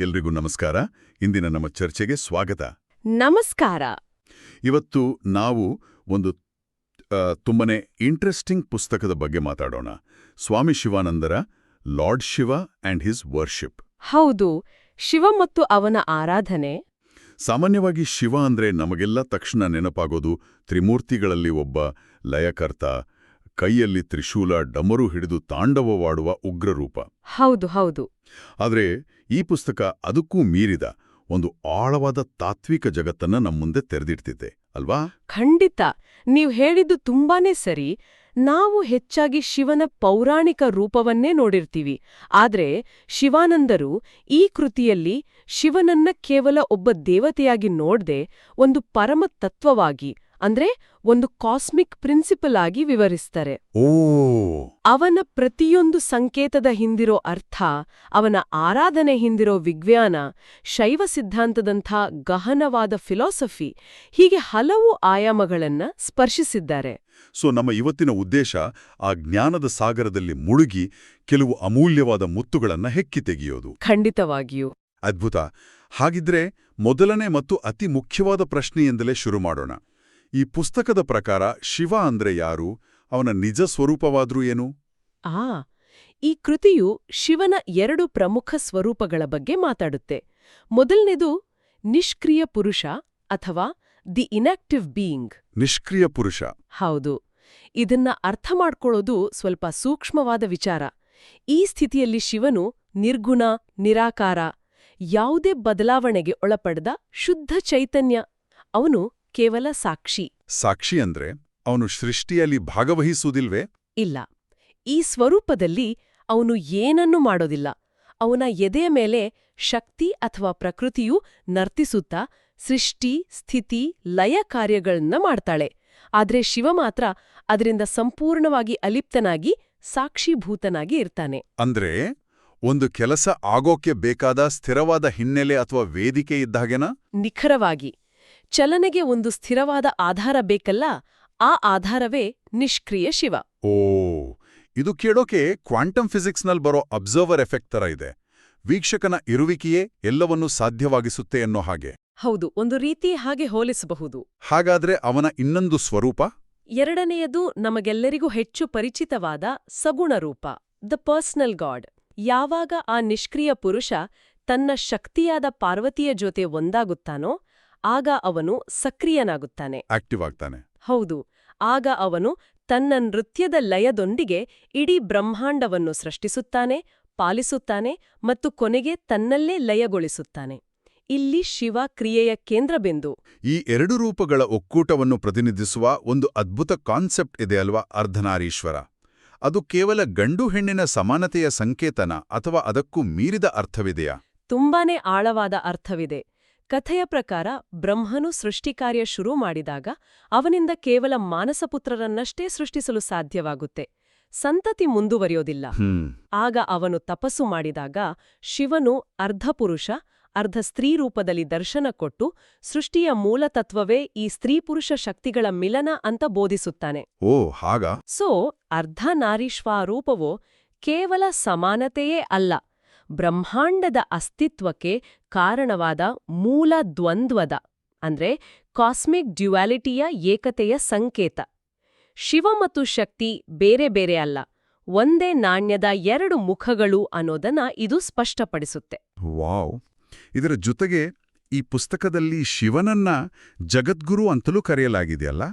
ಎಲ್ರಿಗೂ ನಮಸ್ಕಾರ. ಇಂದಿನ ನಮ್ಮ ಚರ್ಚೆಗೆ ಸ್ವಾಗತ. ನಮಸ್ಕಾರ. ಇವತ್ತು ನಾವು ಒಂದು ತುಂಬನೇ ಇಂಟ್ರೆಸ್ಟಿಂಗ್ ಪುಸ್ತಕದ ಬಗ್ಗೆ ಮಾತಾಡೋಣ. Swami ಶಿವಾನಂದರ Lord Shiva and his worship ಹೌದು. ಶಿವ ಮತ್ತು ಅವನ ಆರಾಧನೆ. ಸಾಮಾನ್ಯವಾಗಿ ಶಿವ ಅಂದ್ರೆ ನಮಗೆಲ್ಲ ತಕ್ಷಣ ನೆನಪಾಗೋದು ತ್ರಿಮೂರ್ತಿಗಳಲ್ಲಿ ಒಬ್ಬ ಲಯಕರ್ತ ಕೈಯಲ್ಲಿ ತ್ರಿಶೂಲ ಡಮರು ಹಿಡಿದು ತಾಂಡವವಾಡುವ ಉಗ್ರರೂಪ. ಹೌದು ಹೌದು. ಆದರೆ ಈ ಪುಸ್ತಕ ಅದಕ್ಕೂ ಮೀರಿದ ಒಂದು ಆಳವಾದ ತಾತ್ವಿಕ ಜಗತ್ತನ್ನ ನಮ್ಮ ಮುಂದೆ ತೆರೆದಿಡ್ತಿದೆ, ಅಲ್ವಾ? ಖಂಡಿತ. ನೀವು ಹೇಳಿದ್ದು ತುಂಬಾನೇ ಸರಿ. ನಾವು ಹೆಚ್ಚಾಗಿ ಶಿವನ ಪೌರಾಣಿಕ ರೂಪವನ್ನೇ ನೋಡಿರ್ತೀವಿ. ಆದ್ರೆ ಶಿವಾನಂದರು ಈ ಕೃತಿಯಲ್ಲಿ ಶಿವನನ್ನ ಕೇವಲ ಒಬ್ಬ ದೇವತೆಯಾಗಿ ನೋಡ್ದೆ ಒಂದು ಪರಮ ತತ್ವವಾಗಿ ಅಂದ್ರೆ ಒಂದು ಕಾಸ್ಮಿಕ್ ಪ್ರಿನ್ಸಿಪಲ್ ಆಗಿ ವಿವರಿಸ್ತಾರೆ. ಓ. ಅವನ ಪ್ರತಿಯೊಂದು ಸಂಕೇತದ ಹಿಂದಿರೋ ಅರ್ಥ ಅವನ ಆರಾಧನೆ ಹಿಂದಿರೋ ವಿಜ್ಞಾನ ಶೈವ ಸಿದ್ಧಾಂತದಂಥ ಗಹನವಾದ ಫಿಲಾಸಫಿ ಹೀಗೆ ಹಲವು ಆಯಾಮಗಳನ್ನ ಸ್ಪರ್ಶಿಸಿದ್ದಾರೆ. ಸೊ ನಮ್ಮ ಇವತ್ತಿನ ಉದ್ದೇಶ ಆ ಜ್ಞಾನದ ಸಾಗರದಲ್ಲಿ ಮುಳುಗಿ ಕೆಲವು ಅಮೂಲ್ಯವಾದ ಮುತ್ತುಗಳನ್ನ ಹೆಕ್ಕಿ ತೆಗೆಯೋದು. ಖಂಡಿತವಾಗಿಯೂ. ಅದ್ಭುತ. ಹಾಗಿದ್ರೆ ಮೊದಲನೇ ಮತ್ತು ಅತಿ ಮುಖ್ಯವಾದ ಪ್ರಶ್ನೆಯಿಂದಲೇ ಶುರು ಮಾಡೋಣ. ಈ ಪುಸ್ತಕದ ಪ್ರಕಾರ ಶಿವ ಅಂದ್ರೆ ಯಾರು? ಅವನ ನಿಜ ಸ್ವರೂಪವಾದ್ರೂ ಏನು? ಆ ಈ ಕೃತಿಯು ಶಿವನ ಎರಡು ಪ್ರಮುಖ ಸ್ವರೂಪಗಳ ಬಗ್ಗೆ ಮಾತಾಡುತ್ತೆ. ಮೊದಲನೇದು ನಿಷ್ಕ್ರಿಯ ಪುರುಷ ಅಥವಾ ದಿ ಇನಾಕ್ಟಿವ್ ಬೀಯಿಂಗ್. ನಿಷ್ಕ್ರಿಯ ಪುರುಷ. ಹೌದು. ಇದನ್ನ ಅರ್ಥ ಮಾಡ್ಕೊಳ್ಳೋದು ಸ್ವಲ್ಪ ಸೂಕ್ಷ್ಮವಾದ ವಿಚಾರ. ಈ ಸ್ಥಿತಿಯಲ್ಲಿ ಶಿವನು ನಿರ್ಗುಣ ನಿರಾಕಾರ ಯಾವುದೇ ಬದಲಾವಣೆಗೆ ಒಳಪಡದ ಶುದ್ಧ ಚೈತನ್ಯ. ಅವನು ಕೇವಲ ಸಾಕ್ಷಿ. ಸಾಕ್ಷಿ ಅಂದ್ರೆ ಅವನು ಸೃಷ್ಟಿಯಲ್ಲಿ ಭಾಗವಹಿಸುವುದಿಲ್ವೇ? ಇಲ್ಲ. ಈ ಸ್ವರೂಪದಲ್ಲಿ ಅವನು ಏನನ್ನೂ ಮಾಡೋದಿಲ್ಲ. ಅವನ ಎದೆಯ ಮೇಲೆ ಶಕ್ತಿ ಅಥವಾ ಪ್ರಕೃತಿಯು ನರ್ತಿಸುತ್ತಾ ಸೃಷ್ಟಿ ಸ್ಥಿತಿ ಲಯ ಕಾರ್ಯಗಳನ್ನ ಮಾಡ್ತಾಳೆ. ಆದ್ರೆ ಶಿವ ಮಾತ್ರ ಅದರಿಂದ ಸಂಪೂರ್ಣವಾಗಿ ಅಲಿಪ್ತನಾಗಿ ಸಾಕ್ಷೀಭೂತನಾಗಿ ಇರ್ತಾನೆ. ಅಂದ್ರೆ ಒಂದು ಕೆಲಸ ಆಗೋಕೆ ಬೇಕಾದ ಸ್ಥಿರವಾದ ಹಿನ್ನೆಲೆ ಅಥವಾ ವೇದಿಕೆ ಇದ್ದಾಗೆನಾ ನಿಖರವಾಗಿ. ಚಲನೆಗೆ ಒಂದು ಸ್ಥಿರವಾದ ಆಧಾರ ಬೇಕಲ್ಲ ಆ ಆಧಾರವೇ ನಿಷ್ಕ್ರಿಯ ಶಿವ. ಓ ಇದು ಕೇಳೋಕೆ ಕ್ವಾಂಟಮ್ ಫಿಸಿಕ್ಸ್ನಲ್ಲಿ ಬರೋ ಅಬ್ಸರ್ವರ್ ಎಫೆಕ್ಟ್ ತರ ಇದೆ. ವೀಕ್ಷಕನ ಇರುವಿಕೆಯೇ ಎಲ್ಲವನ್ನೂ ಸಾಧ್ಯವಾಗಿಸುತ್ತೆ ಅನ್ನೋ ಹಾಗೆ. ಹೌದು ಒಂದು ರೀತಿ ಹಾಗೆ ಹೋಲಿಸಬಹುದು. ಹಾಗಾದ್ರೆ ಅವನ ಇನ್ನೊಂದು ಸ್ವರೂಪ? ಎರಡನೆಯದು ನಮಗೆಲ್ಲರಿಗೂ ಹೆಚ್ಚು ಪರಿಚಿತವಾದ ಸಗುಣ ರೂಪ ದ ಪರ್ಸನಲ್ ಗಾಡ್. ಯಾವಾಗ ಆ ನಿಷ್ಕ್ರಿಯ ಪುರುಷ ತನ್ನ ಶಕ್ತಿಯಾದ ಪಾರ್ವತಿಯ ಜೊತೆ ಒಂದಾಗುತ್ತಾನೋ ಆಗ ಅವನು ಸಕ್ರಿಯನಾಗುತ್ತಾನೆ. ಆಕ್ಟಿವ್ ಆಗ್ತಾನೆ ಹೌದು ಆಗ ಅವನು ತನ್ನ ನೃತ್ಯದ ಲಯದೊಂದಿಗೆ ಇಡೀ ಬ್ರಹ್ಮಾಂಡವನ್ನು ಸೃಷ್ಟಿಸುತ್ತಾನೆ ಪಾಲಿಸುತ್ತಾನೆ ಮತ್ತು ಕೊನೆಗೆ ತನ್ನಲ್ಲೇ ಲಯಗೊಳಿಸುತ್ತಾನೆ. ಇಲ್ಲಿ ಶಿವ ಕ್ರಿಯೆಯ ಕೇಂದ್ರಬಿಂದು. ಈ ಎರಡು ರೂಪಗಳ ಒಕ್ಕೂಟವನ್ನು ಪ್ರತಿನಿಧಿಸುವ ಒಂದು ಅದ್ಭುತ ಕಾನ್ಸೆಪ್ಟ್ ಇದೆ ಅಲ್ವಾ ಅರ್ಧನಾರೀಶ್ವರ? ಅದು ಕೇವಲ ಗಂಡು ಹೆಣ್ಣಿನ ಸಮಾನತೆಯ ಸಂಕೇತನ ಅಥವಾ ಅದಕ್ಕೂ ಮೀರಿದ ಅರ್ಥವಿದೆಯಾ? ತುಂಬಾನೇ ಆಳವಾದ ಅರ್ಥವಿದೆ. ಕಥೆಯ ಪ್ರಕಾರ ಬ್ರಹ್ಮನು ಸೃಷ್ಟಿಕಾರ್ಯ ಶುರು ಮಾಡಿದಾಗ ಅವನಿಂದ ಕೇವಲ ಮಾನಸಪುತ್ರರನ್ನಷ್ಟೇ ಸೃಷ್ಟಿಸಲು ಸಾಧ್ಯವಾಗುತ್ತೆ. ಸಂತತಿ ಮುಂದುವರಿಯೋದಿಲ್ಲ. ಆಗ ಅವನು ತಪಸ್ಸು ಮಾಡಿದಾಗ ಶಿವನು ಅರ್ಧಪುರುಷ ಅರ್ಧ ಸ್ತ್ರೀ ರೂಪದಲ್ಲಿ ದರ್ಶನ ಕೊಟ್ಟು ಸೃಷ್ಟಿಯ ಮೂಲತತ್ವವೇ ಈ ಸ್ತ್ರೀಪುರುಷ ಶಕ್ತಿಗಳ ಮಿಲನ ಅಂತ ಬೋಧಿಸುತ್ತಾನೆ. ಓ ಹಾಗ? ಅರ್ಧ ನಾರಿಶ್ವಾರೂಪವೋ ಕೇವಲ ಸಮಾನತೆಯೇ ಅಲ್ಲ. ಬ್ರಹ್ಮಾಂಡದ ಅಸ್ತಿತ್ವಕ್ಕೆ ಕಾರಣವಾದ ಮೂಲ ದ್ವಂದ್ವದ, ಅಂದ್ರೆ ಕಾಸ್ಮಿಕ್ ಡ್ಯುಯಾಲಿಟಿಯ ಏಕತೆಯ ಸಂಕೇತ. ಶಿವ ಮತ್ತು ಶಕ್ತಿ ಬೇರೆ ಬೇರೆ ಅಲ್ಲ, ಒಂದೇ ನಾಣ್ಯದ ಎರಡು ಮುಖಗಳು ಅನ್ನೋದನ್ನ ಇದು ಸ್ಪಷ್ಟಪಡಿಸುತ್ತೆ. ವಾವ್! ಇದರ ಜೊತೆಗೆ ಈ ಪುಸ್ತಕದಲ್ಲಿ ಶಿವನನ್ನ ಜಗದ್ಗುರು ಅಂತಲೂ ಕರೆಯಲಾಗಿದೆಯಲ್ಲ?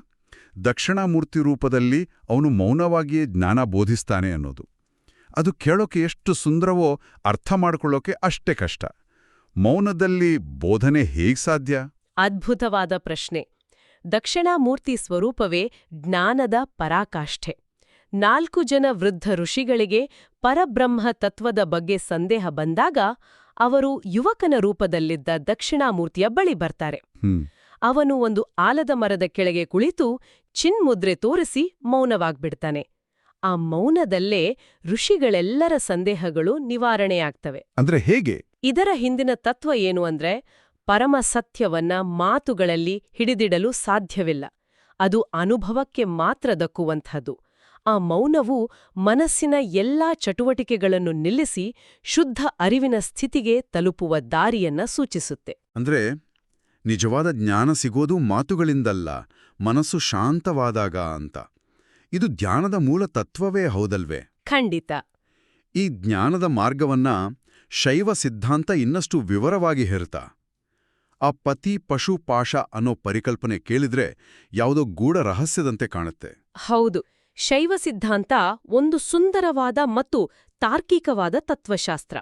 ದಕ್ಷಿಣಾಮೂರ್ತಿ ರೂಪದಲ್ಲಿ ಅವನು ಮೌನವಾಗಿಯೇ ಜ್ಞಾನ ಬೋಧಿಸ್ತಾನೆ ಅನ್ನೋದು. ಅದು ಕೇಳೋಕೆ ಎಷ್ಟು ಸುಂದರವೋ ಅರ್ಥ ಮಾಡಿಕೊಳ್ಳೋಕೆ ಅಷ್ಟೇ ಕಷ್ಟ. ಮೌನದಲ್ಲಿ ಬೋಧನೆ ಹೇಗ್ ಸಾಧ್ಯ? ಅದ್ಭುತವಾದ ಪ್ರಶ್ನೆ. ದಕ್ಷಿಣಾಮೂರ್ತಿ ಸ್ವರೂಪವೇ ಜ್ಞಾನದ ಪರಾಕಾಷ್ಠೆ. ನಾಲ್ಕು ಜನ ವೃದ್ಧ ಋಷಿಗಳಿಗೆ ಪರಬ್ರಹ್ಮ ತತ್ವದ ಬಗ್ಗೆ ಸಂದೇಹ ಬಂದಾಗ ಅವರು ಯುವಕನ ರೂಪದಲ್ಲಿದ್ದ ದಕ್ಷಿಣಾಮೂರ್ತಿಯ ಬಳಿ ಬರ್ತಾರೆ. ಅವನು ಒಂದು ಆಲದ ಮರದ ಕೆಳಗೆ ಕುಳಿತು ಚಿನ್ಮುದ್ರೆ ತೋರಿಸಿ ಮೌನವಾಗ್ಬಿಡ್ತಾನೆ. ಆ ಮೌನದಲ್ಲೇ ಋಷಿಗಳೆಲ್ಲರ ಸಂದೇಹಗಳು ನಿವಾರಣೆಯಾಗ್ತವೆ. ಅಂದ್ರೆ ಹೇಗೆ? ಇದರ ಹಿಂದಿನ ತತ್ವ ಏನು ಅಂದ್ರೆ ಪರಮ ಸತ್ಯವನ್ನ ಮಾತುಗಳಲ್ಲಿ ಹಿಡಿದಿಡಲು ಸಾಧ್ಯವಿಲ್ಲ. ಅದು ಅನುಭವಕ್ಕೆ ಮಾತ್ರ ದಕ್ಕುವಂಥದ್ದು. ಆ ಮೌನವು ಮನಸ್ಸಿನ ಎಲ್ಲಾ ಚಟುವಟಿಕೆಗಳನ್ನು ನಿಲ್ಲಿಸಿ ಶುದ್ಧ ಅರಿವಿನ ಸ್ಥಿತಿಗೆ ತಲುಪುವ ದಾರಿಯನ್ನ ಸೂಚಿಸುತ್ತೆ. ಅಂದ್ರೆ ನಿಜವಾದ ಜ್ಞಾನ ಸಿಗೋದು ಮಾತುಗಳಿಂದಲ್ಲ ಮನಸ್ಸು ಶಾಂತವಾದಾಗ ಅಂತ. ಇದು ಧ್ಯಾನದ ಮೂಲ ತತ್ವವೇ ಹೌದಲ್ವೇ? ಖಂಡಿತ. ಈ ಜ್ಞಾನದ ಮಾರ್ಗವನ್ನ ಶೈವ ಸಿದ್ಧಾಂತ ಇನ್ನಷ್ಟು ವಿವರವಾಗಿ ಹೇರುತ್ತ ಆ ಪತಿ ಪಶು ಪಾಶ ಅನ್ನೋ ಪರಿಕಲ್ಪನೆ ಕೇಳಿದ್ರೆ ಯಾವುದೋ ಗೂಢ ರಹಸ್ಯದಂತೆ ಕಾಣುತ್ತೆ. ಹೌದು ಶೈವ ಸಿದ್ಧಾಂತ ಒಂದು ಸುಂದರವಾದ ಮತ್ತು ತಾರ್ಕಿಕವಾದ ತತ್ವಶಾಸ್ತ್ರ.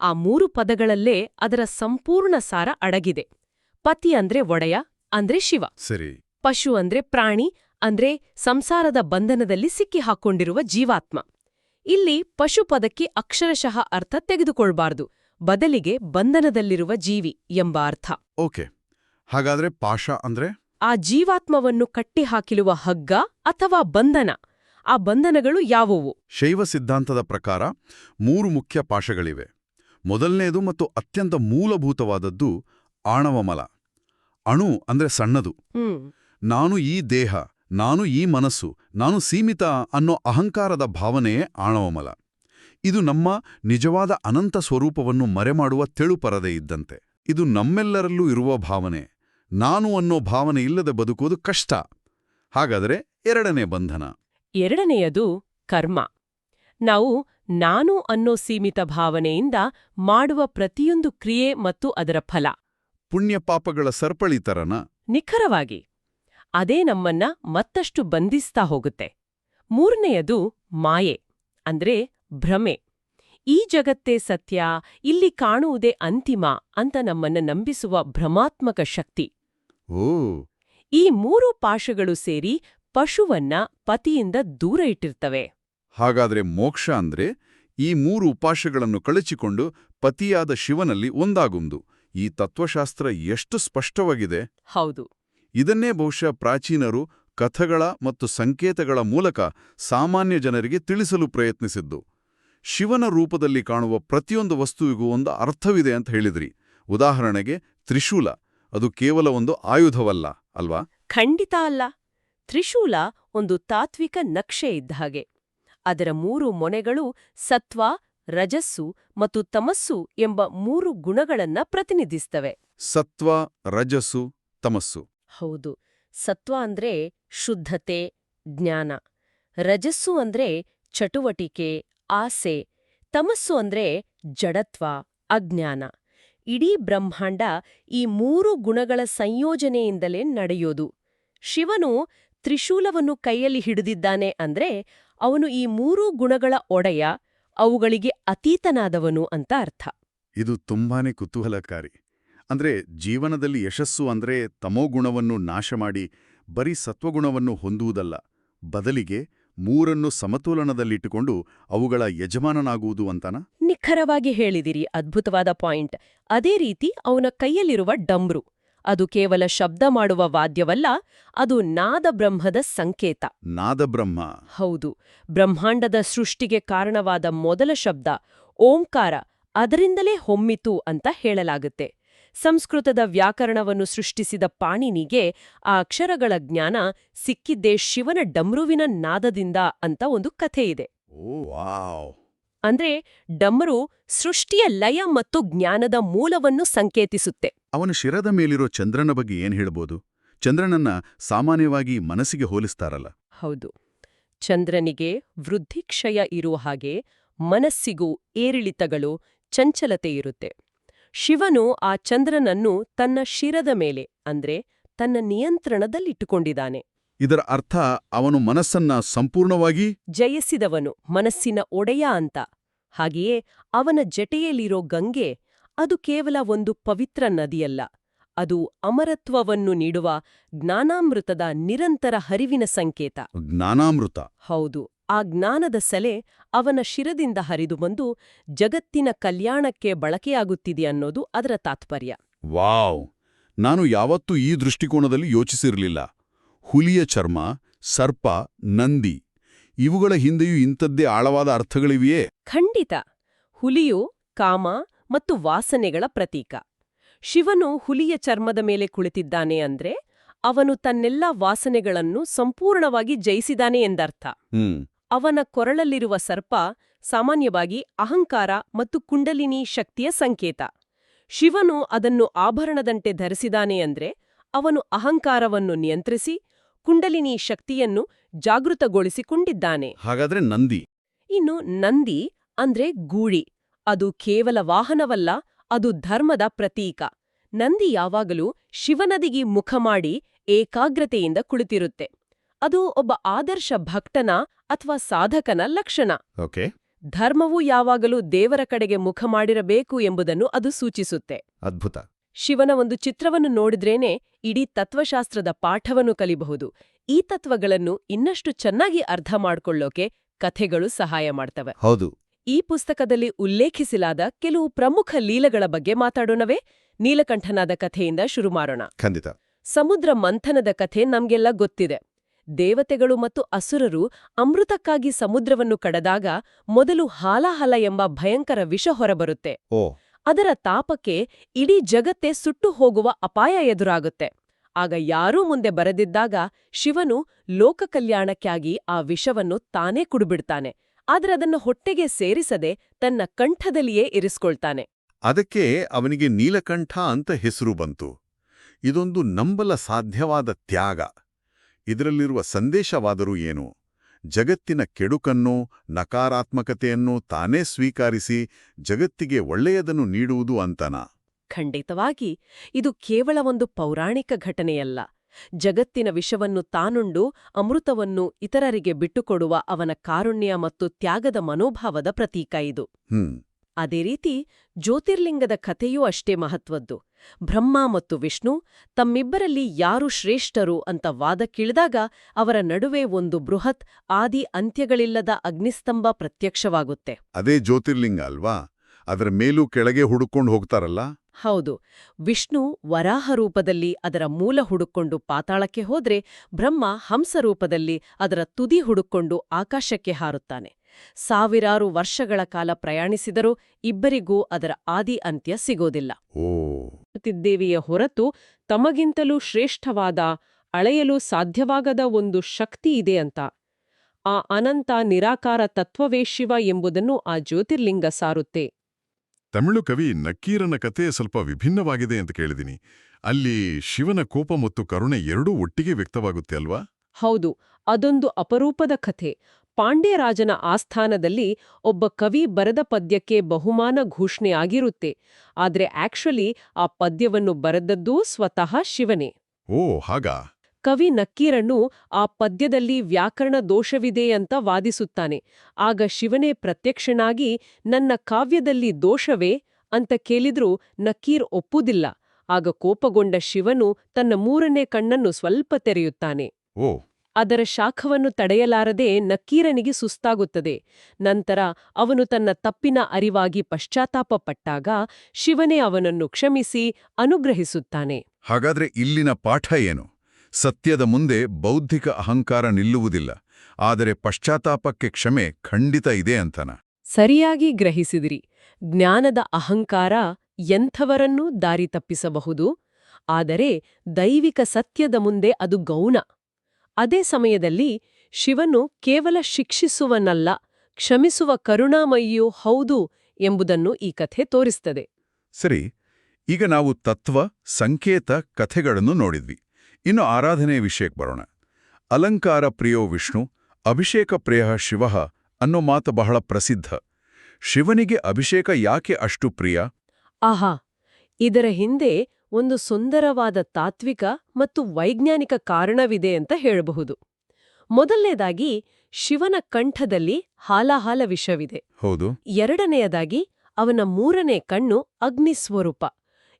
ಆ ಮೂರು ಪದಗಳಲ್ಲೇ ಅದರ ಸಂಪೂರ್ಣ ಸಾರ ಅಡಗಿದೆ. ಪತಿ ಅಂದ್ರೆ ಒಡೆಯ ಅಂದ್ರೆ ಶಿವ. ಸರಿ. ಪಶು ಅಂದ್ರೆ ಪ್ರಾಣಿ ಅಂದ್ರೆ ಸಂಸಾರದ ಬಂಧನದಲ್ಲಿ ಸಿಕ್ಕಿ ಹಾಕ್ಕೊಂಡಿರುವ ಜೀವಾತ್ಮ. ಇಲ್ಲಿ ಪಶು ಪದಕ್ಕೆ ಅಕ್ಷರಶಃ ಅರ್ಥ ತೆಗೆದುಕೊಳ್ಬಾರ್ದು. ಬದಲಿಗೆ ಬಂಧನದಲ್ಲಿರುವ ಜೀವಿ ಎಂಬ ಅರ್ಥ. ಓಕೆ. ಹಾಗಾದ್ರೆ ಪಾಶ ಅಂದ್ರೆ? ಆ ಜೀವಾತ್ಮವನ್ನು ಕಟ್ಟಿಹಾಕಿರುವ ಹಗ್ಗ ಅಥವಾ ಬಂಧನ? ಆ ಬಂಧನಗಳು ಯಾವುವು? ಶೈವ ಸಿದ್ಧಾಂತದ ಪ್ರಕಾರ ಮೂರು ಮುಖ್ಯ ಪಾಶಗಳಿವೆ. ಮೊದಲನೆಯದು ಮತ್ತು ಅತ್ಯಂತ ಮೂಲಭೂತವಾದದ್ದು ಆಣವಮಲ. ಅಣು ಅಂದ್ರೆ ಸಣ್ಣದು. ನಾನು ಈ ದೇಹ ನಾನು ಈ ಮನಸ್ಸು ನಾನು ಸೀಮಿತ ಅನ್ನೋ ಅಹಂಕಾರದ ಭಾವನೆಯೇ ಆಣವಮಲ. ಇದು ನಮ್ಮ ನಿಜವಾದ ಅನಂತ ಸ್ವರೂಪವನ್ನು ಮರೆಮಾಡುವ ತೆಳುಪರದೆ ಇದ್ದಂತೆ. ಇದು ನಮ್ಮೆಲ್ಲರಲ್ಲೂ ಇರುವ ಭಾವನೆ. ನಾನು ಅನ್ನೋ ಭಾವನೆ ಇಲ್ಲದೆ ಬದುಕುವುದು ಕಷ್ಟ. ಹಾಗಾದರೆ ಎರಡನೇ ಬಂಧನ. ಎರಡನೆಯದು ಕರ್ಮ. ನಾವು ನಾನು ಅನ್ನೋ ಸೀಮಿತ ಭಾವನೆಯಿಂದ ಮಾಡುವ ಪ್ರತಿಯೊಂದು ಕ್ರಿಯೆ ಮತ್ತು ಅದರ ಫಲ. ಪುಣ್ಯಪಾಪಗಳ ಸರ್ಪಳಿತರನ? ನಿಖರವಾಗಿ. ಅದೇ ನಮ್ಮನ್ನ ಮತ್ತಷ್ಟು ಬಂಧಿಸ್ತಾ ಹೋಗುತ್ತೆ. ಮೂರನೆಯದು ಮಾಯೆ ಅಂದ್ರೆ ಭ್ರಮೆ. ಈ ಜಗತ್ತೇ ಸತ್ಯ ಇಲ್ಲಿ ಕಾಣುವುದೇ ಅಂತಿಮ ಅಂತ ನಮ್ಮನ್ನ ನಂಬಿಸುವ ಭ್ರಮಾತ್ಮಕ ಶಕ್ತಿ. ಓ. ಈ ಮೂರು ಪಾಶಗಳು ಸೇರಿ ಪಶುವನ್ನ ಪತಿಯಿಂದ ದೂರ ಇಟ್ಟಿರ್ತವೆ. ಹಾಗಾದ್ರೆ ಮೋಕ್ಷ ಅಂದ್ರೆ ಈ ಮೂರು ಉಪಾಶಗಳನ್ನು ಕಳಚಿಕೊಂಡು ಪತಿಯಾದ ಶಿವನಲ್ಲಿ ಒಂದಾಗುಂದು. ಈ ತತ್ವಶಾಸ್ತ್ರ ಎಷ್ಟು ಸ್ಪಷ್ಟವಾಗಿದೆ? ಹೌದು. ಇದನ್ನೇ ಬಹುಶಃ ಪ್ರಾಚೀನರು ಕಥಗಳ ಮತ್ತು ಸಂಕೇತಗಳ ಮೂಲಕ ಸಾಮಾನ್ಯ ಜನರಿಗೆ ತಿಳಿಸಲು ಪ್ರಯತ್ನಿಸಿದ್ದು. ಶಿವನ ರೂಪದಲ್ಲಿ ಕಾಣುವ ಪ್ರತಿಯೊಂದು ವಸ್ತುವಿಗೂ ಒಂದು ಅರ್ಥವಿದೆ ಅಂತ ಹೇಳಿದ್ರಿ. ಉದಾಹರಣೆಗೆ ತ್ರಿಶೂಲ ಅದು ಕೇವಲ ಒಂದು ಆಯುಧವಲ್ಲ ಅಲ್ವಾ? ಖಂಡಿತ ಅಲ್ಲ. ತ್ರಿಶೂಲ ಒಂದು ತಾತ್ವಿಕ ನಕ್ಷೆ ಇದ್ದ ಹಾಗೆ. ಅದರ ಮೂರು ಮೊನೆಗಳು ಸತ್ವ ರಜಸ್ಸು ಮತ್ತು ತಮಸ್ಸು ಎಂಬ ಮೂರು ಗುಣಗಳನ್ನ ಪ್ರತಿನಿಧಿಸ್ತವೆ. ಸತ್ವ ರಜಸ್ಸು ತಮಸ್ಸು. ಹೌದು. ಸತ್ವ ಅಂದ್ರೆ ಶುದ್ಧತೆ, ಜ್ಞಾನ. ರಜಸ್ಸು ಅಂದ್ರೆ ಚಟುವಟಿಕೆ, ಆಸೆ. ತಮಸ್ಸು ಅಂದ್ರೆ ಜಡತ್ವ, ಅಜ್ಞಾನ. ಇಡೀ ಬ್ರಹ್ಮಾಂಡ ಈ ಮೂರು ಗುಣಗಳ ಸಂಯೋಜನೆಯಿಂದಲೇ ನಡೆಯೋದು. ಶಿವನು ತ್ರಿಶೂಲವನ್ನು ಕೈಯಲ್ಲಿ ಹಿಡಿದಿದ್ದಾನೆ ಅಂದ್ರೆ ಅವನು ಈ ಮೂರೂ ಗುಣಗಳ ಒಡೆಯ, ಅವುಗಳಿಗೆ ಅತೀತನಾದವನು ಅಂತ ಅರ್ಥ. ಇದು ತುಂಬಾನೇ ಕುತೂಹಲಕಾರಿ. ಅಂದ್ರೆ ಜೀವನದಲ್ಲಿ ಯಶಸ್ಸು ಅಂದ್ರೆ ತಮೋಗುಣವನ್ನು ನಾಶ ಮಾಡಿ ಬರೀ ಸತ್ವಗುಣವನ್ನು ಹೊಂದುವುದಲ್ಲ ಬದಲಿಗೆ ಮೂರನ್ನು ಸಮತೋಲನದಲ್ಲಿಟ್ಟುಕೊಂಡು ಅವುಗಳ ಯಜಮಾನನಾಗುವುದು ಅಂತನ? ನಿಖರವಾಗಿ ಹೇಳಿದಿರಿ ಅದ್ಭುತವಾದ ಪಾಯಿಂಟ್. ಅದೇ ರೀತಿ ಅವನ ಕೈಯಲ್ಲಿರುವ ಡಂಬ್ರು ಅದು ಕೇವಲ ಶಬ್ದ ಮಾಡುವ ವಾದ್ಯವಲ್ಲ ಅದು ನಾದಬ್ರಹ್ಮದ ಸಂಕೇತ. ನಾದಬ್ರಹ್ಮ ಹೌದು ಬ್ರಹ್ಮಾಂಡದ ಸೃಷ್ಟಿಗೆ ಕಾರಣವಾದ ಮೊದಲ ಶಬ್ದ ಓಂಕಾರ ಅದರಿಂದಲೇ ಹೊಮ್ಮಿತು ಅಂತ ಹೇಳಲಾಗುತ್ತೆ. ಸಂಸ್ಕೃತದ ವ್ಯಾಕರಣವನ್ನು ಸೃಷ್ಟಿಸಿದ ಪಾಣಿನಿಗೆ ಆ ಅಕ್ಷರಗಳ ಜ್ಞಾನ ಸಿಕ್ಕಿದ್ದೇ ಶಿವನ ಡಮ್ರುವಿನ ನಾದದಿಂದ ಅಂತ ಒಂದು ಕಥೆ ಇದೆ ಅಂದ್ರೆ ಡಮರು ಸೃಷ್ಟಿಯ ಲಯ ಮತ್ತು ಜ್ಞಾನದ ಮೂಲವನ್ನು ಸಂಕೇತಿಸುತ್ತೆ. ಅವನ ಶಿರದ ಮೇಲಿರೋ ಚಂದ್ರನ ಬಗ್ಗೆ ಏನ್ ಹೇಳ್ಬೋದು? ಚಂದ್ರನನ್ನ ಸಾಮಾನ್ಯವಾಗಿ ಮನಸ್ಸಿಗೆ ಹೋಲಿಸ್ತಾರಲ್ಲ. ಹೌದು. ಚಂದ್ರನಿಗೆ ವೃದ್ಧಿಕ್ಷಯ ಇರುವ ಹಾಗೆ ಮನಸ್ಸಿಗೂ ಏರಿಳಿತಗಳು ಚಂಚಲತೆ ಇರುತ್ತೆ. ಶಿವನು ಆ ಚಂದ್ರನನ್ನು ತನ್ನ ಶಿರದ ಮೇಲೆ ಅಂದ್ರೆ ತನ್ನ ನಿಯಂತ್ರಣದಲ್ಲಿಟ್ಟುಕೊಂಡಿದ್ದಾನೆ. ಇದರ ಅರ್ಥ ಅವನು ಮನಸ್ಸನ್ನ ಸಂಪೂರ್ಣವಾಗಿ ಜಯಿಸಿದವನು ಮನಸ್ಸಿನ ಒಡೆಯ ಅಂತ. ಹಾಗೆಯೇ ಅವನ ಜಟೆಯಲ್ಲಿರೋ ಗಂಗೆ ಅದು ಕೇವಲ ಒಂದು ಪವಿತ್ರ ನದಿಯಲ್ಲ ಅದು ಅಮರತ್ವವನ್ನು ನೀಡುವ ಜ್ಞಾನಾಮೃತದ ನಿರಂತರ ಹರಿವಿನ ಸಂಕೇತ. ಜ್ಞಾನಾಮೃತ. ಹೌದು. ಆ ಜ್ಞಾನದ ಸಲೆ ಅವನ ಶಿರದಿಂದ ಹರಿದು ಬಂದು ಜಗತ್ತಿನ ಕಲ್ಯಾಣಕ್ಕೆ ಬಳಕೆಯಾಗುತ್ತಿದೆ ಅನ್ನೋದು ಅದರ ತಾತ್ಪರ್ಯ. ವಾವ್! ನಾನು ಯಾವತ್ತೂ ಈ ದೃಷ್ಟಿಕೋನದಲ್ಲಿ ಯೋಚಿಸಿರಲಿಲ್ಲ. ಹುಲಿಯ ಚರ್ಮ ಸರ್ಪ ನಂದಿ ಇವುಗಳ ಹಿಂದೆಯೂ ಇಂಥದ್ದೇ ಆಳವಾದ ಅರ್ಥಗಳಿವೆಯೇ? ಖಂಡಿತ. ಹುಲಿಯು ಕಾಮ ಮತ್ತು ವಾಸನೆಗಳ ಪ್ರತೀಕ. ಶಿವನು ಹುಲಿಯ ಚರ್ಮದ ಮೇಲೆ ಕುಳಿತಿದ್ದಾನೆ ಅಂದ್ರೆ ಅವನು ತನ್ನೆಲ್ಲ ವಾಸನೆಗಳನ್ನು ಸಂಪೂರ್ಣವಾಗಿ ಜಯಿಸಿದಾನೆ ಎಂದರ್ಥ. ಅವನ ಕೊರಳಲ್ಲಿರುವ ಸರ್ಪ ಸಾಮಾನ್ಯವಾಗಿ ಅಹಂಕಾರ ಮತ್ತು ಕುಂಡಲಿನಿ ಶಕ್ತಿಯ ಸಂಕೇತ. ಶಿವನು ಅದನ್ನು ಆಭರಣದಂತೆ ಧರಿಸಿದಾನೆ ಅಂದ್ರೆ ಅವನು ಅಹಂಕಾರವನ್ನು ನಿಯಂತ್ರಿಸಿ ಕುಂಡಲಿನಿ ಶಕ್ತಿಯನ್ನು ಜಾಗೃತಗೊಳಿಸಿಕೊಂಡಿದ್ದಾನೆ. ಹಾಗಾದ್ರೆ ನಂದಿ. ಇನ್ನು ನಂದಿ ಅಂದ್ರೆ ಗೂಳಿ. ಅದು ಕೇವಲ ವಾಹನವಲ್ಲ ಅದು ಧರ್ಮದ ಪ್ರತೀಕ. ನಂದಿ ಯಾವಾಗಲೂ ಶಿವನದಿಗೆ ಮುಖ ಮಾಡಿ ಏಕಾಗ್ರತೆಯಿಂದ ಕುಳಿತಿರುತ್ತೆ. ಅದು ಒಬ್ಬ ಆದರ್ಶ ಭಕ್ತನ ಅಥವಾ ಸಾಧಕನ ಲಕ್ಷಣ. ಓಕೆ. ಧರ್ಮವು ಯಾವಾಗಲೂ ದೇವರ ಕಡೆಗೆ ಮುಖ ಮಾಡಿರಬೇಕು ಎಂಬುದನ್ನು ಅದು ಸೂಚಿಸುತ್ತೆ. ಅದ್ಭುತ. ಶಿವನ ಒಂದು ಚಿತ್ರವನ್ನು ನೋಡಿದ್ರೇನೆ ಇಡೀ ತತ್ವಶಾಸ್ತ್ರದ ಪಾಠವನ್ನು ಕಲಿಬಹುದು. ಈ ತತ್ವಗಳನ್ನು ಇನ್ನಷ್ಟು ಚೆನ್ನಾಗಿ ಅರ್ಥ ಮಾಡ್ಕೊಳ್ಳೋಕೆ ಕಥೆಗಳು ಸಹಾಯ ಮಾಡ್ತವೆ. ಹೌದು. ಈ ಪುಸ್ತಕದಲ್ಲಿ ಉಲ್ಲೇಖಿಸಲಾದ ಕೆಲವು ಪ್ರಮುಖ ಲೀಲೆಗಳ ಬಗ್ಗೆ ಮಾತಾಡೋಣವೇ? ನೀಲಕಂಠನಾದ ಕಥೆಯಿಂದ ಶುರು ಮಾಡೋಣ. ಖಂಡಿತ. ಸಮುದ್ರ ಮಂಥನದ ಕಥೆ ನಮ್ಗೆಲ್ಲ ಗೊತ್ತಿದೆ. ದೇವತೆಗಳು ಮತ್ತು ಅಸುರರು ಅಮೃತಕ್ಕಾಗಿ ಸಮುದ್ರವನ್ನು ಕಡದಾಗ ಮೊದಲು ಹಾಲಾಹಲ ಎಂಬ ಭಯಂಕರ ವಿಷ ಹೊರಬರುತ್ತೆ. ಓ. ಅದರ ತಾಪಕ್ಕೆ ಇಡೀ ಜಗತ್ತೇ ಸುಟ್ಟು ಹೋಗುವ ಅಪಾಯ ಎದುರಾಗುತ್ತೆ. ಆಗ ಯಾರೂ ಮುಂದೆ ಬರದಿದ್ದಾಗ ಶಿವನು ಲೋಕಕಲ್ಯಾಣಕ್ಕಾಗಿ ಆ ವಿಷವನ್ನು ತಾನೇ ಕುಡಿಬಿಡ್ತಾನೆ. ಆದರೆ ಅದನ್ನು ಹೊಟ್ಟೆಗೆ ಸೇರಿಸದೆ ತನ್ನ ಕಂಠದಲ್ಲಿಯೇ ಇರಿಸ್ಕೊಳ್ತಾನೆ. ಅದಕ್ಕೆ ಅವನಿಗೆ ನೀಲಕಂಠ ಅಂತ ಹೆಸರು ಬಂತು. ಇದೊಂದು ನಂಬಲ ಸಾಧ್ಯವಾದ ತ್ಯಾಗ. ಇದರಲ್ಲಿರುವ ಸಂದೇಶವಾದರೂ ಏನು? ಜಗತ್ತಿನ ಕೆಡುಕನ್ನು ನಕಾರಾತ್ಮಕತೆಯನ್ನು ತಾನೇ ಸ್ವೀಕರಿಸಿ ಜಗತ್ತಿಗೆ ಒಳ್ಳೆಯದನ್ನು ನೀಡುವುದು ಅಂತನ? ಖಂಡಿತವಾಗಿ. ಇದು ಕೇವಲ ಒಂದು ಪೌರಾಣಿಕ ಘಟನೆಯಲ್ಲ. ಜಗತ್ತಿನ ವಿಷವನ್ನು ತಾನುಂಡು ಅಮೃತವನ್ನು ಇತರರಿಗೆ ಬಿಟ್ಟುಕೊಡುವ ಅವನ ಕಾರುಣ್ಯ ಮತ್ತು ತ್ಯಾಗದ ಮನೋಭಾವದ ಪ್ರತೀಕ ಇದು. ಹ್ಮ್. ಅದೇ ರೀತಿ ಜ್ಯೋತಿರ್ಲಿಂಗದ ಕಥೆಯೂ ಅಷ್ಟೇ ಮಹತ್ವದ್ದು. ಬ್ರಹ್ಮ ಮತ್ತು ವಿಷ್ಣು ತಮ್ಮಿಬ್ಬರಲ್ಲಿ ಯಾರು ಶ್ರೇಷ್ಠರು ಅಂತ ವಾದಕ್ಕಿಳಿದಾಗ ಅವರ ನಡುವೆ ಒಂದು ಬೃಹತ್ ಆದಿ ಅಂತ್ಯಗಳಿಲ್ಲದ ಅಗ್ನಿಸ್ತಂಭ ಪ್ರತ್ಯಕ್ಷವಾಗುತ್ತೆ. ಅದೇ ಜ್ಯೋತಿರ್ಲಿಂಗ ಅಲ್ವಾ? ಅದರ ಮೇಲೂ ಕೆಳಗೆ ಹುಡುಕೊಂಡು ಹೋಗ್ತಾರಲ್ಲ? ಹೌದು. ವಿಷ್ಣು ವರಾಹ ರೂಪದಲ್ಲಿ ಅದರ ಮೂಲ ಹುಡುಕೊಂಡು ಪಾತಾಳಕ್ಕೆ ಹೋದ್ರೆ ಬ್ರಹ್ಮ ಹಂಸ ರೂಪದಲ್ಲಿ ಅದರ ತುದಿ ಹುಡುಕೊಂಡು ಆಕಾಶಕ್ಕೆ ಹಾರುತ್ತಾನೆ. ಸಾವಿರಾರು ವರ್ಷಗಳ ಕಾಲ ಪ್ರಯಾಣಿಸಿದರೂ ಇಬ್ಬರಿಗೂ ಅದರ ಆದಿ ಅಂತ್ಯ ಸಿಗೋದಿಲ್ಲ. ಓ. ತಿದ್ದೇವಿಯ ಹೊರತು ತಮಗಿಂತಲೂ ಶ್ರೇಷ್ಠವಾದ ಅಳೆಯಲು ಸಾಧ್ಯವಾಗದ ಒಂದು ಶಕ್ತಿ ಇದೆ ಅಂತ. ಆ ಅನಂತ ನಿರಾಕಾರ ತತ್ವವೇ ಶಿವ ಎಂಬುದನ್ನು ಆ ಜ್ಯೋತಿರ್ಲಿಂಗ ಸಾರುತ್ತೆ. ತಮಿಳು ಕವಿ ನಕ್ಕೀರನ ಕತೆ ಸ್ವಲ್ಪ ವಿಭಿನ್ನವಾಗಿದೆ ಅಂತ ಕೇಳಿದಿನಿ. ಅಲ್ಲಿ ಶಿವನ ಕೋಪ ಮತ್ತು ಕರುಣೆ ಎರಡೂ ಒಟ್ಟಿಗೆ ವ್ಯಕ್ತವಾಗುತ್ತೆ ಅಲ್ವಾ? ಹೌದು ಅದೊಂದು ಅಪರೂಪದ ಕಥೆ. ಪಾಂಡ್ಯರಾಜನ ಆಸ್ಥಾನದಲ್ಲಿ ಒಬ್ಬ ಕವಿ ಬರೆದ ಪದ್ಯಕ್ಕೆ ಬಹುಮಾನ ಘೋಷಣೆ ಆಗಿರುತ್ತೆ. ಆದ್ರೆ ಆಕ್ಚುಲಿ ಆ ಪದ್ಯವನ್ನು ಬರೆದದ್ದೂ ಸ್ವತಃ ಶಿವನೇ. ಓ ಹಾಗಾ? ಕವಿ ನಕ್ಕೀರನ್ನು ಆ ಪದ್ಯದಲ್ಲಿ ವ್ಯಾಕರಣ ದೋಷವಿದೆ ಅಂತ ವಾದಿಸುತ್ತಾನೆ. ಆಗ ಶಿವನೇ ಪ್ರತ್ಯಕ್ಷನಾಗಿ ನನ್ನ ಕಾವ್ಯದಲ್ಲಿ ದೋಷವೇ? ಅಂತ ಕೇಳಿದ್ರೂ ನಕ್ಕೀರ್ ಒಪ್ಪುದಿಲ್ಲ. ಆಗ ಕೋಪಗೊಂಡ ಶಿವನು ತನ್ನ ಮೂರನೇ ಕಣ್ಣನ್ನು ಸ್ವಲ್ಪ ತೆರೆಯುತ್ತಾನೆ. ಓ ಅದರ ಶಾಖವನ್ನು ತಡೆಯಲಾರದೆ ನಕ್ಕೀರನಿಗೆ ಸುಸ್ತಾಗುತ್ತದೆ. ನಂತರ ಅವನು ತನ್ನ ತಪ್ಪಿನ ಅರಿವಾಗಿ ಪಶ್ಚಾತ್ತಾಪ ಪಟ್ಟಾಗ ಶಿವನೇ ಅವನನ್ನು ಕ್ಷಮಿಸಿ ಅನುಗ್ರಹಿಸುತ್ತಾನೆ. ಹಾಗಾದ್ರೆ ಇಲ್ಲಿನ ಪಾಠ ಏನು? ಸತ್ಯದ ಮುಂದೆ ಬೌದ್ಧಿಕ ಅಹಂಕಾರ ನಿಲ್ಲುವುದಿಲ್ಲ. ಆದರೆ ಪಶ್ಚಾತ್ತಾಪಕ್ಕೆ ಕ್ಷಮೆ ಖಂಡಿತ ಇದೆ ಅಂತನ. ಸರಿಯಾಗಿ ಗ್ರಹಿಸಿದಿರಿ. ಜ್ಞಾನದ ಅಹಂಕಾರ ಎಂಥವರನ್ನೂ ದಾರಿ ತಪ್ಪಿಸಬಹುದು. ಆದರೆ ದೈವಿಕ ಸತ್ಯದ ಮುಂದೆ ಅದು ಗೌಣ. ಅದೇ ಸಮಯದಲ್ಲಿ ಶಿವನು ಕೇವಲ ಶಿಕ್ಷಿಸುವನಲ್ಲ ಕ್ಷಮಿಸುವ ಕರುಣಾಮಯಿಯೂ ಹೌದು ಎಂಬುದನ್ನು ಈ ಕಥೆ ತೋರಿಸ್ತದೆ. ಸರಿ ಈಗ ನಾವು ತತ್ವ ಸಂಕೇತ ಕಥೆಗಳನ್ನು ನೋಡಿದ್ವಿ. ಇನ್ನು ಆರಾಧನೆಯ ವಿಷಯಕ್ಕೆ ಬರೋಣ. ಅಲಂಕಾರ ಪ್ರಿಯೋ ವಿಷ್ಣು ಅಭಿಷೇಕ ಪ್ರಿಯ ಶಿವ ಅನ್ನೋ ಮಾತು ಬಹಳ ಪ್ರಸಿದ್ಧ. ಶಿವನಿಗೆ ಅಭಿಷೇಕ ಯಾಕೆ ಅಷ್ಟು ಪ್ರಿಯ? ಆಹಾ ಇದರ ಹಿಂದೆ ಒಂದು ಸುಂದರವಾದ ತಾತ್ವಿಕ ಮತ್ತು ವೈಜ್ಞಾನಿಕ ಕಾರಣವಿದೆ ಅಂತ ಹೇಳಬಹುದು. ಮೊದಲನೇದಾಗಿ ಶಿವನ ಕಂಠದಲ್ಲಿ ಹಾಲಾಹಾಲ ವಿಷವಿದೆ. ಹೌದು. ಎರಡನೆಯದಾಗಿ ಅವನ ಮೂರನೇ ಕಣ್ಣು ಅಗ್ನಿಸ್ವರೂಪ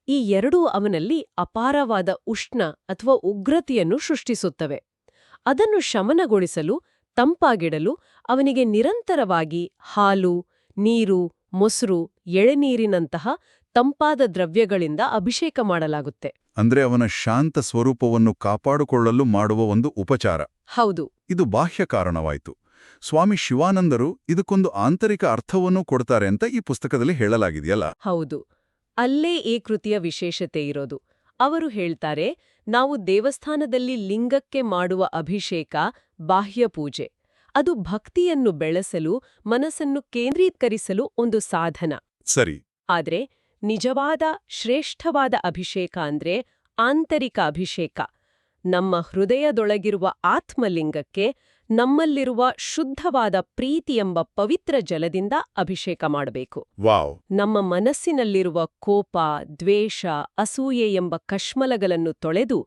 ಈ ಎರಡೂ ಅವನಲ್ಲಿ ಅಪಾರವಾದ ಉಷ್ಣ ಅಥವಾ ಉಗ್ರತೆಯನ್ನು ಸೃಷ್ಟಿಸುತ್ತವೆ. ಅದನ್ನು ಶಮನಗೊಳಿಸಲು ತಂಪಾಗಿಡಲು ಅವನಿಗೆ ನಿರಂತರವಾಗಿ ಹಾಲು ನೀರು ಮೊಸರು ಎಳೆನೀರಿನಂತಹ ತಂಪಾದ ದ್ರವ್ಯಗಳಿಂದ ಅಭಿಷೇಕ ಮಾಡಲಾಗುತ್ತೆ. ಅಂದ್ರೆ ಅವನ ಶಾಂತ ಸ್ವರೂಪವನ್ನು ಕಾಪಾಡಿಕೊಳ್ಳಲು ಮಾಡುವ ಒಂದು ಉಪಚಾರ. ಹೌದು. ಇದು ಬಾಹ್ಯ ಕಾರಣವಾಯಿತು. ಸ್ವಾಮಿ ಶಿವಾನಂದರು ಇದಕ್ಕೊಂದು ಆಂತರಿಕ ಅರ್ಥವನ್ನೂ ಕೊಡ್ತಾರೆ ಅಂತ ಈ ಪುಸ್ತಕದಲ್ಲಿ ಹೇಳಲಾಗಿದೆಯಲ್ಲ? ಹೌದು. ಅಲ್ಲೇ ಈ ಕೃತಿಯ ವಿಶೇಷತೆ ಇರೋದು. ಅವರು ಹೇಳ್ತಾರೆ ನಾವು ದೇವಸ್ಥಾನದಲ್ಲಿ ಲಿಂಗಕ್ಕೆ ಮಾಡುವ ಅಭಿಷೇಕ ಬಾಹ್ಯ ಪೂಜೆ. ಅದು ಭಕ್ತಿಯನ್ನು ಬೆಳೆಸಲು ಮನಸ್ಸನ್ನು ಕೇಂದ್ರೀಕರಿಸಲು ಒಂದು ಸಾಧನ. ಸರಿ. ಆದ್ರೆ ನಿಜವಾದ ಶ್ರೇಷ್ಠವಾದ ಅಭಿಷೇಕ ಅಂದ್ರೆ ಆಂತರಿಕ ಅಭಿಷೇಕ. ನಮ್ಮ ಹೃದಯದೊಳಗಿರುವ ಆತ್ಮಲಿಂಗಕ್ಕೆ ನಮ್ಮಲ್ಲಿರುವ ಶುದ್ಧವಾದ ಪ್ರೀತಿ ಎಂಬ ಪವಿತ್ರ ಜಲದಿಂದ ಅಭಿಷೇಕ ಮಾಡಬೇಕು. ವಾವ್. ನಮ್ಮ ಮನಸ್ಸಿನಲ್ಲಿರುವ ಕೋಪ ದ್ವೇಷ ಅಸೂಯೆ ಎಂಬ ಕಶ್ಮಲಗಳನ್ನು ತೊಳೆದು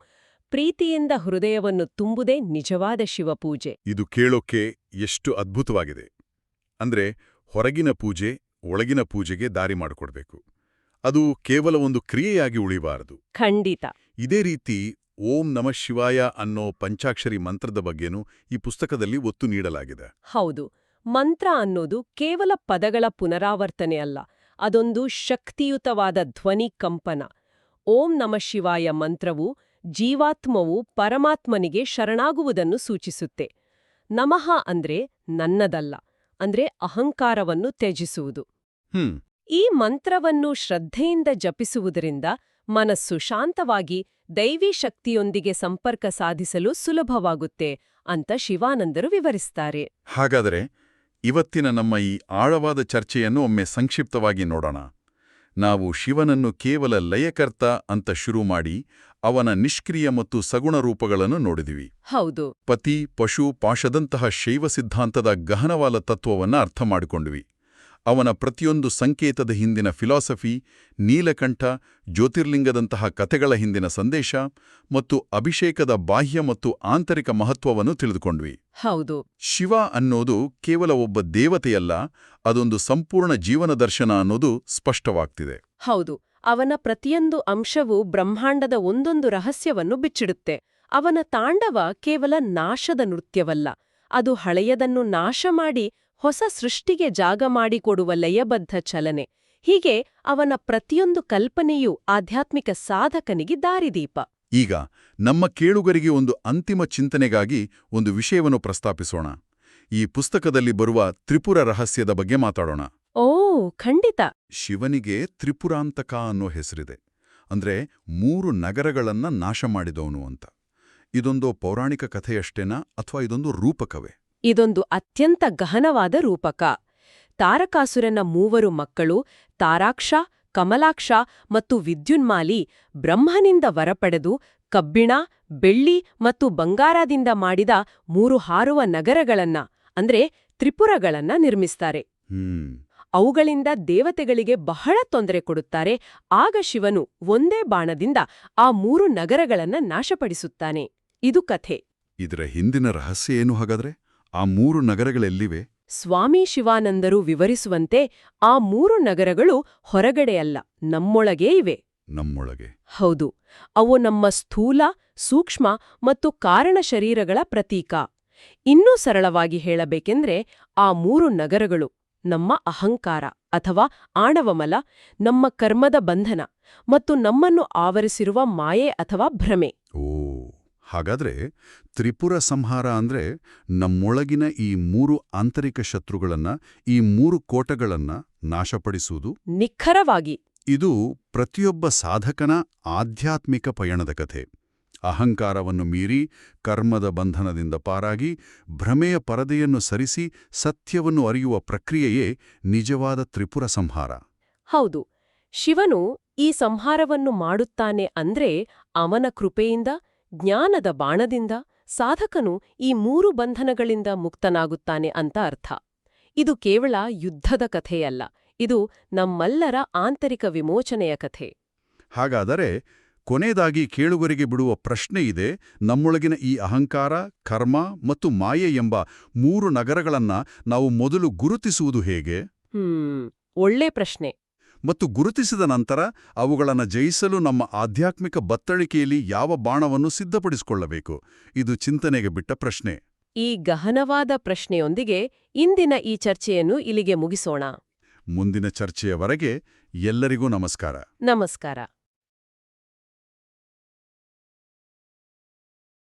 ಪ್ರೀತಿಯಿಂದ ಹೃದಯವನ್ನು ತುಂಬುದೇ ನಿಜವಾದ ಶಿವಪೂಜೆ. ಇದು ಕೇಳೋಕೆ ಎಷ್ಟು ಅದ್ಭುತವಾಗಿದೆ. ಅಂದ್ರೆ ಹೊರಗಿನ ಪೂಜೆ ಒಳಗಿನ ಪೂಜೆಗೆ ದಾರಿ ಮಾಡಿಕೊಡ್ಬೇಕು. ಅದು ಕೇವಲ ಒಂದು ಕ್ರಿಯೆಯಾಗಿ ಉಳಿಬಾರದು. ಖಂಡಿತ. ಇದೇ ರೀತಿ ಓಂ ನಮಃ ಶಿವಾಯ ಅನ್ನೋ ಪಂಚಾಕ್ಷರಿ ಮಂತ್ರದ ಬಗ್ಗೆನೂ ಈ ಪುಸ್ತಕದಲ್ಲಿ ಒತ್ತು ನೀಡಲಾಗಿದೆ. ಹೌದು. ಮಂತ್ರ ಅನ್ನೋದು ಕೇವಲ ಪದಗಳ ಪುನರಾವರ್ತನೆ ಅಲ್ಲ ಅದೊಂದು ಶಕ್ತಿಯುತವಾದ ಧ್ವನಿ ಕಂಪನ. ಓಂ ನಮ ಶಿವಾಯ ಮಂತ್ರವು ಜೀವಾತ್ಮವು ಪರಮಾತ್ಮನಿಗೆ ಶರಣಾಗುವುದನ್ನು ಸೂಚಿಸುತ್ತೆ. ನಮಃ ಅಂದ್ರೆ ನನ್ನದಲ್ಲ ಅಂದ್ರೆ ಅಹಂಕಾರವನ್ನು ತ್ಯಜಿಸುವುದು. ಹ್ಮ್. ಈ ಮಂತ್ರವನ್ನು ಶ್ರದ್ಧೆಯಿಂದ ಜಪಿಸುವುದರಿಂದ ಮನಸ್ಸು ಶಾಂತವಾಗಿ ದೈವಿ ಶಕ್ತಿಯೊಂದಿಗೆ ಸಂಪರ್ಕ ಸಾಧಿಸಲು ಸುಲಭವಾಗುತ್ತೆ ಅಂತ ಶಿವಾನಂದರು ವಿವರಿಸ್ತಾರೆ. ಹಾಗಾದರೆ ಇವತ್ತಿನ ನಮ್ಮ ಈ ಆಳವಾದ ಚರ್ಚೆಯನ್ನು ಒಮ್ಮೆ ಸಂಕ್ಷಿಪ್ತವಾಗಿ ನೋಡೋಣ. ನಾವು ಶಿವನನ್ನು ಕೇವಲ ಲಯಕರ್ತ ಅಂತ ಶುರು ಮಾಡಿ ಅವನ ನಿಷ್ಕ್ರಿಯ ಮತ್ತು ಸಗುಣ ರೂಪಗಳನ್ನು ನೋಡಿದಿವಿ. ಹೌದು. ಪತಿ ಪಶು ಪಾಶದಂತಹ ಶೈವ ಸಿದ್ಧಾಂತದ ಗಹನವಾದ ತತ್ವವನ್ನ ಅರ್ಥ ಮಾಡಿಕೊಂಡ್ವಿ. ಅವನ ಪ್ರತಿಯೊಂದು ಸಂಕೇತದ ಹಿಂದಿನ ಫಿಲಾಸಫಿ ನೀಲಕಂಠ ಜ್ಯೋತಿರ್ಲಿಂಗದಂತಹ ಕಥೆಗಳ ಹಿಂದಿನ ಸಂದೇಶ ಮತ್ತು ಅಭಿಷೇಕದ ಬಾಹ್ಯ ಮತ್ತು ಆಂತರಿಕ ಮಹತ್ವವನ್ನು ತಿಳಿದುಕೊಂಡ್ವಿ. ಹೌದು. ಶಿವ ಅನ್ನೋದು ಕೇವಲ ಒಬ್ಬ ದೇವತೆಯಲ್ಲ ಅದೊಂದು ಸಂಪೂರ್ಣ ಜೀವನ ದರ್ಶನ ಅನ್ನೋದು ಸ್ಪಷ್ಟವಾಗ್ತಿದೆ. ಹೌದು ಅವನ ಪ್ರತಿಯೊಂದು ಅಂಶವು ಬ್ರಹ್ಮಾಂಡದ ಒಂದೊಂದು ರಹಸ್ಯವನ್ನು ಬಿಚ್ಚಿಡುತ್ತೆ. ಅವನ ತಾಂಡವ ಕೇವಲ ನಾಶದ ನೃತ್ಯವಲ್ಲ ಅದು ಹಳೆಯದನ್ನು ನಾಶ ಮಾಡಿ ಹೊಸ ಸೃಷ್ಟಿಗೆ ಜಾಗ ಮಾಡಿಕೊಡುವ ಲಯಬದ್ಧ ಚಲನೆ. ಹೀಗೆ ಅವನ ಪ್ರತಿಯೊಂದು ಕಲ್ಪನೆಯೂ ಆಧ್ಯಾತ್ಮಿಕ ಸಾಧಕನಿಗೆ ದಾರಿದೀಪ. ಈಗ ನಮ್ಮ ಕೇಳುಗರಿಗೆ ಒಂದು ಅಂತಿಮ ಚಿಂತನೆಗಾಗಿ ಒಂದು ವಿಷಯವನ್ನು ಪ್ರಸ್ತಾಪಿಸೋಣ. ಈ ಪುಸ್ತಕದಲ್ಲಿ ಬರುವ ತ್ರಿಪುರ ರಹಸ್ಯದ ಬಗ್ಗೆ ಮಾತಾಡೋಣ. ಓ ಖಂಡಿತ. ಶಿವನಿಗೆ ತ್ರಿಪುರಾಂತಕ ಅನ್ನೋ ಹೆಸರಿದೆ. ಅಂದ್ರೆ ಮೂರು ನಗರಗಳನ್ನ ನಾಶ ಮಾಡಿದವನು ಅಂತ. ಇದೊಂದು ಪೌರಾಣಿಕ ಕಥೆಯಷ್ಟೇನಾ ಅಥವಾ ಇದೊಂದು ರೂಪಕವೇ? ಇದೊಂದು ಅತ್ಯಂತ ಗಹನವಾದ ರೂಪಕ. ತಾರಕಾಸುರನ ಮೂವರು ಮಕ್ಕಳು ತಾರಾಕ್ಷ ಕಮಲಾಕ್ಷ ಮತ್ತು ವಿದ್ಯುನ್ಮಾಲಿ ಬ್ರಹ್ಮನಿಂದ ವರಪಡೆದು ಕಬ್ಬಿಣ ಬೆಳ್ಳಿ ಮತ್ತು ಬಂಗಾರದಿಂದ ಮಾಡಿದ ಮೂರು ಹಾರುವ ನಗರಗಳನ್ನ ಅಂದ್ರೆ ತ್ರಿಪುರಗಳನ್ನ ನಿರ್ಮಿಸ್ತಾರೆ. ಅವುಗಳಿಂದ ದೇವತೆಗಳಿಗೆ ಬಹಳ ತೊಂದರೆ ಕೊಡುತ್ತಾರೆ ಆಗ ಶಿವನು ಒಂದೇ ಬಾಣದಿಂದ ಆ ಮೂರು ನಗರಗಳನ್ನ ನಾಶಪಡಿಸುತ್ತಾನೆ. ಇದು ಕಥೆ. ಇದರ ಹಿಂದಿನ ರಹಸ್ಯ ಏನು ಹಾಗಾದ್ರೆ? ಆ ಮೂರು ನಗರಗಳೆಲ್ಲಿವೆ ಸ್ವಾಮಿ ಶಿವಾನಂದರು ವಿವರಿಸುವಂತೆ ಆ ಮೂರು ನಗರಗಳು ಹೊರಗಡೆಯಲ್ಲ ನಮ್ಮೊಳಗೇ ಇವೆ. ನಮ್ಮೊಳಗೆ. ಹೌದು ಅವು ನಮ್ಮ ಸ್ಥೂಲ ಸೂಕ್ಷ್ಮ ಮತ್ತು ಕಾರಣ ಶರೀರಗಳ ಪ್ರತೀಕ. ಇನ್ನೂ ಸರಳವಾಗಿ ಹೇಳಬೇಕೆಂದ್ರೆ ಆ ಮೂರು ನಗರಗಳು ನಮ್ಮ ಅಹಂಕಾರ ಅಥವಾ ಆಣವಮಲ ನಮ್ಮ ಕರ್ಮದ ಬಂಧನ ಮತ್ತು ನಮ್ಮನ್ನು ಆವರಿಸಿರುವ ಮಾಯೆ ಅಥವಾ ಭ್ರಮೆ. ಹಾಗಾದ್ರೆ ತ್ರಿಪುರ ಸಂಹಾರ ಅಂದ್ರೆ ನಮ್ಮೊಳಗಿನ ಈ ಮೂರು ಆಂತರಿಕ ಶತ್ರುಗಳನ್ನ ಈ ಮೂರು ಕೋಟಗಳನ್ನ ನಾಶಪಡಿಸುವುದು? ನಿಖರವಾಗಿ. ಇದು ಪ್ರತಿಯೊಬ್ಬ ಸಾಧಕನ ಆಧ್ಯಾತ್ಮಿಕ ಪಯಣದ ಕಥೆ. ಅಹಂಕಾರವನ್ನು ಮೀರಿ ಕರ್ಮದ ಬಂಧನದಿಂದ ಪಾರಾಗಿ ಭ್ರಮೆಯ ಪರದೆಯನ್ನು ಸರಿಸಿ ಸತ್ಯವನ್ನು ಅರಿಯುವ ಪ್ರಕ್ರಿಯೆಯೇ ನಿಜವಾದ ತ್ರಿಪುರ ಸಂಹಾರ. ಹೌದು. ಶಿವನು ಈ ಸಂಹಾರವನ್ನು ಮಾಡುತ್ತಾನೆ ಅಂದ್ರೆ ಅವನ ಕೃಪೆಯಿಂದ ಜ್ಞಾನದ ಬಾಣದಿಂದ ಸಾಧಕನು ಈ ಮೂರು ಬಂಧನಗಳಿಂದ ಮುಕ್ತನಾಗುತ್ತಾನೆ ಅಂತ ಅರ್ಥ. ಇದು ಕೇವಲ ಯುದ್ಧದ ಕಥೆಯಲ್ಲ ಇದು ನಮ್ಮೆಲ್ಲರ ಆಂತರಿಕ ವಿಮೋಚನೆಯ ಕಥೆ. ಹಾಗಾದರೆ ಕೊನೆಯದಾಗಿ ಕೇಳುಗರಿಗೆ ಬಿಡುವ ಪ್ರಶ್ನೆ ಇದೆ ನಮ್ಮೊಳಗಿನ ಈ ಅಹಂಕಾರ ಕರ್ಮ ಮತ್ತು ಮಾಯೆ ಎಂಬ ಮೂರು ನಗರಗಳನ್ನ ನಾವು ಮೊದಲು ಗುರುತಿಸುವುದು ಹೇಗೆ? ಹ್ಮ್ ಒಳ್ಳೆ ಪ್ರಶ್ನೆ. ಮತ್ತು ಗುರುತಿಸಿದ ನಂತರ ಅವುಗಳನ್ನು ಜಯಿಸಲು ನಮ್ಮ ಆಧ್ಯಾತ್ಮಿಕ ಬತ್ತಳಿಕೆಯಲ್ಲಿ ಯಾವ ಬಾಣವನ್ನು ಸಿದ್ಧಪಡಿಸಿಕೊಳ್ಳಬೇಕು? ಇದು ಚಿಂತನೆಗೆ ಬಿಟ್ಟ ಪ್ರಶ್ನೆ. ಈ ಗಹನವಾದ ಪ್ರಶ್ನೆಯೊಂದಿಗೆ ಇಂದಿನ ಈ ಚರ್ಚೆಯನ್ನು ಇಲ್ಲಿಗೆ ಮುಗಿಸೋಣ. ಮುಂದಿನ ಚರ್ಚೆಯವರೆಗೆ ಎಲ್ಲರಿಗೂ ನಮಸ್ಕಾರ. ನಮಸ್ಕಾರ.